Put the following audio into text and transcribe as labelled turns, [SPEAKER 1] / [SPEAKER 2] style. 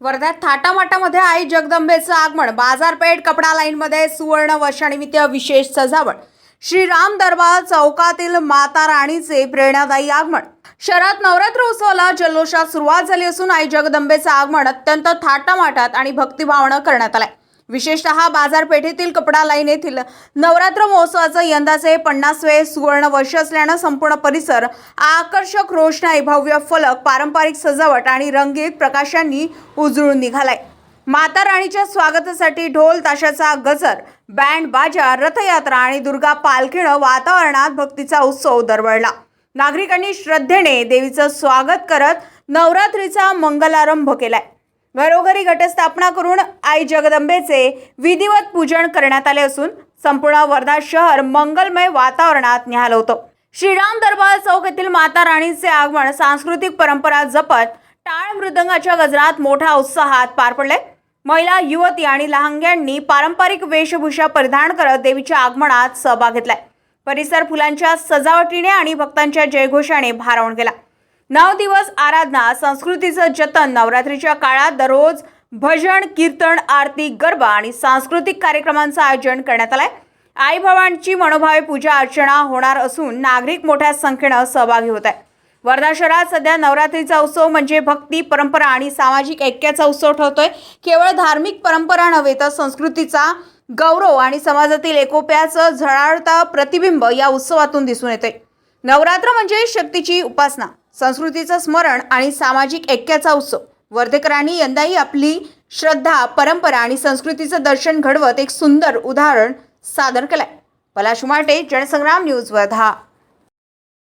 [SPEAKER 1] वर्ध्यात थाटामाटामध्ये आई जगदंबेचं आगमन. बाजारपेठ कपडा लाईनमध्ये सुवर्ण वर्षानिमित्त विशेष सजावट. श्रीराम दरबार चौकातील माता राणीचे प्रेरणादायी आगमन. शहरात नवरात्र उत्सवाला जल्लोषात सुरुवात झाली असून आई जगदंबेचं आगमन अत्यंत थाटामाटात आणि भक्तिभावनं करण्यात आलंय. विशेषतः बाजारपेठेतील कपडा लाईन येथील नवरात्र महोत्सवाचं यंदाचे पन्नासवे सुवर्ण वर्ष असल्यानं संपूर्ण परिसर आकर्षक रोषणाई भव्य फलक पारंपरिक सजावट आणि रंगीत प्रकाशांनी उजळून निघालाय. माता राणीच्या स्वागतासाठी ढोल ताशाचा गजर बँड बाजा रथयात्रा आणि दुर्गा पालखीनं वातावरणात भक्तीचा उत्सव दरवळला. नागरिकांनी श्रद्धेने देवीचं स्वागत करत नवरात्रीचा मंगलारंभ केलाय. घरोघरी घटस्थापना करून आई जगदंबेचे विधिवत पूजन करण्यात आले असून संपूर्ण वर्धा शहर मंगलमय वातावरणात निहाल होतं. श्रीराम दरबार चौक येथील माता राणीचे आगमन सांस्कृतिक परंपरा जपत टाळ मृदंगाच्या गजरात मोठ्या उत्साहात पार पडले. महिला युवती आणि लहानग्यांनी पारंपरिक वेशभूषा परिधान करत देवीच्या आगमनात सहभाग घेतलाय. परिसर फुलांच्या सजावटीने आणि भक्तांच्या जयघोषाने भारावून गेला. नऊ दिवस आराधना संस्कृतीचं जतन नवरात्रीच्या काळात दररोज भजन कीर्तन आरती गरबा आणि सांस्कृतिक कार्यक्रमांचं आयोजन करण्यात आलंय. आई भवांची मनोभावे पूजा अर्चना होणार असून नागरिक मोठ्या संख्येनं सहभागी होत आहे वर्धा शहरात सध्या नवरात्रीचा उत्सव म्हणजे भक्ती परंपरा आणि सामाजिक ऐक्याचा उत्सव ठरतोय. केवळ धार्मिक परंपरा नव्हे तर संस्कृतीचा गौरव आणि समाजातील एकोप्याचं झळाळता प्रतिबिंब या उत्सवातून दिसून येते नवरात्र म्हणजे शक्तीची उपासना. संस्कृतीचं स्मरण आणि सामाजिक ऐक्याचा उत्सव. वर्धेकरांनी यंदाही आपली श्रद्धा परंपरा आणि संस्कृतीचं दर्शन घडवत एक सुंदर उदाहरण सादर केलंय. पलाश उमाटे जनसंग्राम न्यूज वर्धा